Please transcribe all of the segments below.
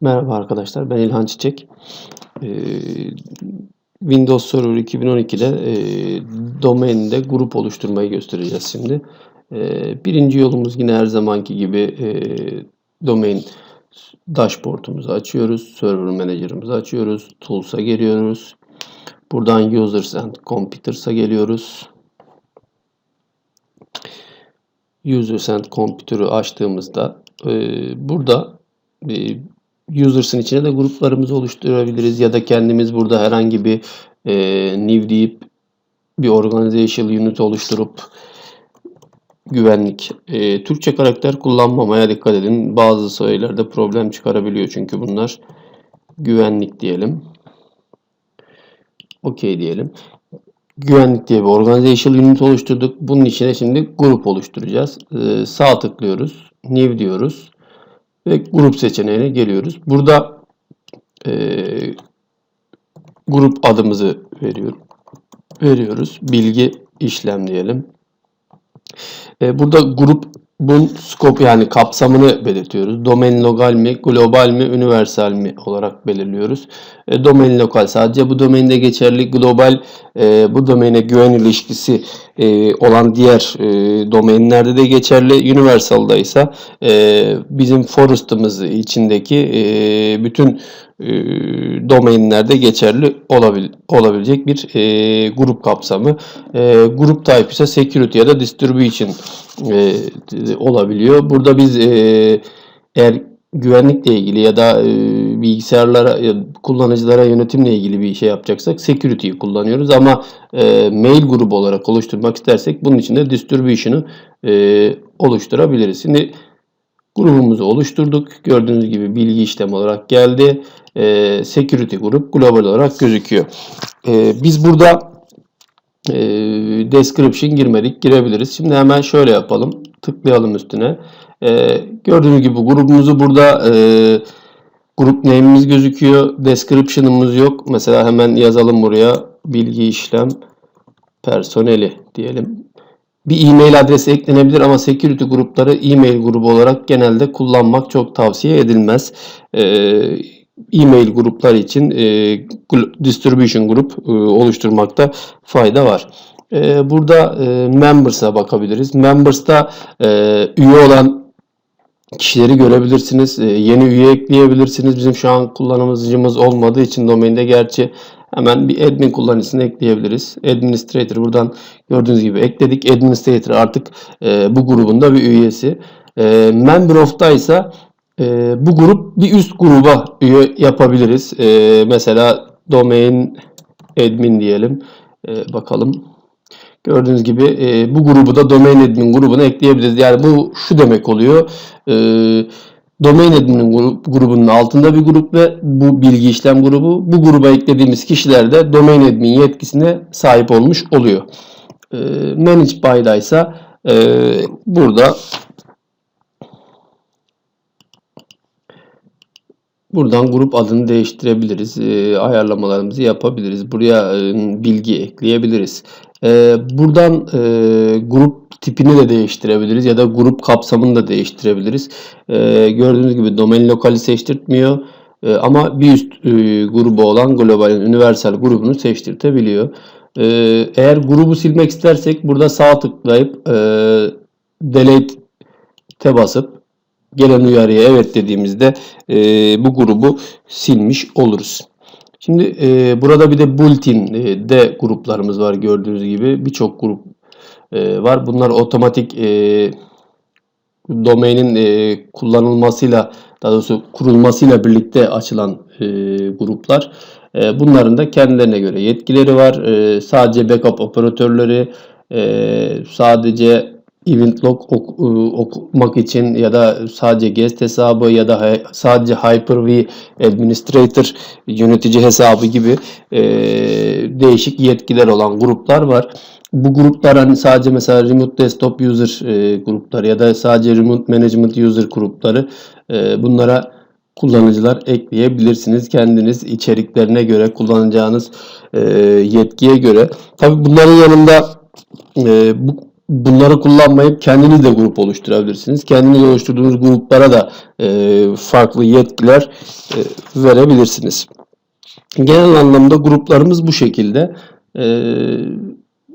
Merhaba arkadaşlar, ben İlhan Çiçek. Ee, Windows Server 2012'de e, domainde grup oluşturmayı göstereceğiz şimdi. Ee, birinci yolumuz yine her zamanki gibi e, domain dashboard'umuzu açıyoruz. Server Manager'ımızı açıyoruz. Tools'a geliyoruz. Buradan Users and Computers'a geliyoruz. Users and Computer'ı açtığımızda e, burada e, users'ın içine de gruplarımızı oluşturabiliriz ya da kendimiz burada herhangi bir e, new deyip bir organizational unit oluşturup güvenlik. E, Türkçe karakter kullanmamaya dikkat edin. Bazı sayılarda problem çıkarabiliyor çünkü bunlar. Güvenlik diyelim. OK diyelim. Güvenlik diye bir organizational unit oluşturduk. Bunun içine şimdi grup oluşturacağız. E, sağ tıklıyoruz. New diyoruz ve grup seçeneğine geliyoruz. Burada e, grup adımızı veriyor, veriyoruz. Bilgi işlem diyelim. E, burada grubun scope yani kapsamını belirtiyoruz. Domain lokal mi, global mi, universal mi olarak belirliyoruz. E, domain lokal sadece bu domainde geçerli. Global e, bu domaine güven ilişkisi e, olan diğer e, domainlerde de geçerli. Universal'da ise e, bizim forest'ımız içindeki e, bütün e, domainlerde geçerli olabil, olabilecek bir e, grup kapsamı. E, grup type ise security ya da distribution e, olabiliyor. Burada biz e, eğer güvenlikle ilgili ya da e, bilgisayarlara kullanıcılara yönetimle ilgili bir şey yapacaksak security'yi kullanıyoruz ama e, mail grubu olarak oluşturmak istersek bunun için de distribution'ı e, oluşturabiliriz. Şimdi grubumuzu oluşturduk. Gördüğünüz gibi bilgi işlem olarak geldi. E, security grup global olarak gözüküyor. E, biz burada e, description girmedik. Girebiliriz. Şimdi hemen şöyle yapalım. Tıklayalım üstüne. E, gördüğünüz gibi grubumuzu burada e, grup name'imiz gözüküyor. Description'ımız yok. Mesela hemen yazalım buraya. Bilgi işlem personeli diyelim. Bir e-mail adresi eklenebilir ama security grupları e-mail grubu olarak genelde kullanmak çok tavsiye edilmez. Ee, e-mail gruplar için e, distribution grup e, oluşturmakta fayda var. E, burada e, members'a bakabiliriz. Members'ta üye olan kişileri görebilirsiniz. Yeni üye ekleyebilirsiniz. Bizim şu an kullanıcımız olmadığı için domainde gerçi hemen bir admin kullanıcısını ekleyebiliriz. Administrator buradan gördüğünüz gibi ekledik. Administrator artık e, bu grubun da bir üyesi. E, member of'ta ise e, bu grup bir üst gruba üye yapabiliriz. E, mesela domain admin diyelim. E, bakalım. Gördüğünüz gibi e, bu grubu da domain admin grubuna ekleyebiliriz. Yani bu şu demek oluyor. E, domain admin grubunun altında bir grup ve bu bilgi işlem grubu. Bu gruba eklediğimiz kişiler de domain admin yetkisine sahip olmuş oluyor. E, manage by'da ise e, burada Buradan grup adını değiştirebiliriz. E, ayarlamalarımızı yapabiliriz. Buraya e, bilgi ekleyebiliriz. E, buradan e, grup tipini de değiştirebiliriz ya da grup kapsamını da değiştirebiliriz. E, gördüğünüz gibi domain lokali seçtirtmiyor. E, ama bir üst e, grubu olan globalin universal grubunu seçtirtebiliyor. E, eğer grubu silmek istersek burada sağ tıklayıp e, delete basıp gelen uyarıya evet dediğimizde e, bu grubu silmiş oluruz. Şimdi e, burada bir de built-in e, de gruplarımız var gördüğünüz gibi. Birçok grup e, var. Bunlar otomatik e, domainin e, kullanılmasıyla daha doğrusu kurulmasıyla birlikte açılan e, gruplar. E, bunların da kendilerine göre yetkileri var. E, sadece backup operatörleri, e, sadece event log ok, e, okumak için ya da sadece guest hesabı ya da sadece Hyper-V Administrator yönetici hesabı gibi e, değişik yetkiler olan gruplar var. Bu gruplar hani sadece mesela Remote Desktop User e, grupları ya da sadece Remote Management User grupları e, bunlara kullanıcılar ekleyebilirsiniz. Kendiniz içeriklerine göre kullanacağınız e, yetkiye göre. Tabi bunların yanında e, bu bunları kullanmayıp kendiniz de grup oluşturabilirsiniz. Kendiniz oluşturduğunuz gruplara da e, farklı yetkiler e, verebilirsiniz. Genel anlamda gruplarımız bu şekilde. E,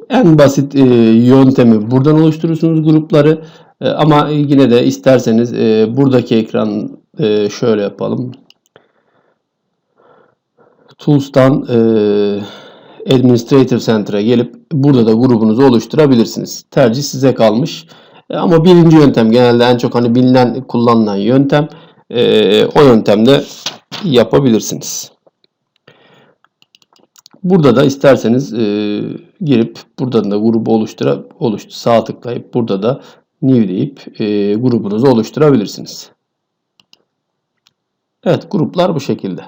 en basit e, yöntemi buradan oluşturursunuz grupları. E, ama yine de isterseniz e, buradaki ekran e, şöyle yapalım. Tools'tan e, Administrator Center'a gelip burada da grubunuzu oluşturabilirsiniz. Tercih size kalmış. E, ama birinci yöntem genelde en çok hani bilinen kullanılan yöntem. E, o yöntemde yapabilirsiniz. Burada da isterseniz e, girip buradan da grubu oluştura oluştu sağ tıklayıp burada da new deyip grubunuzu oluşturabilirsiniz. Evet gruplar bu şekilde.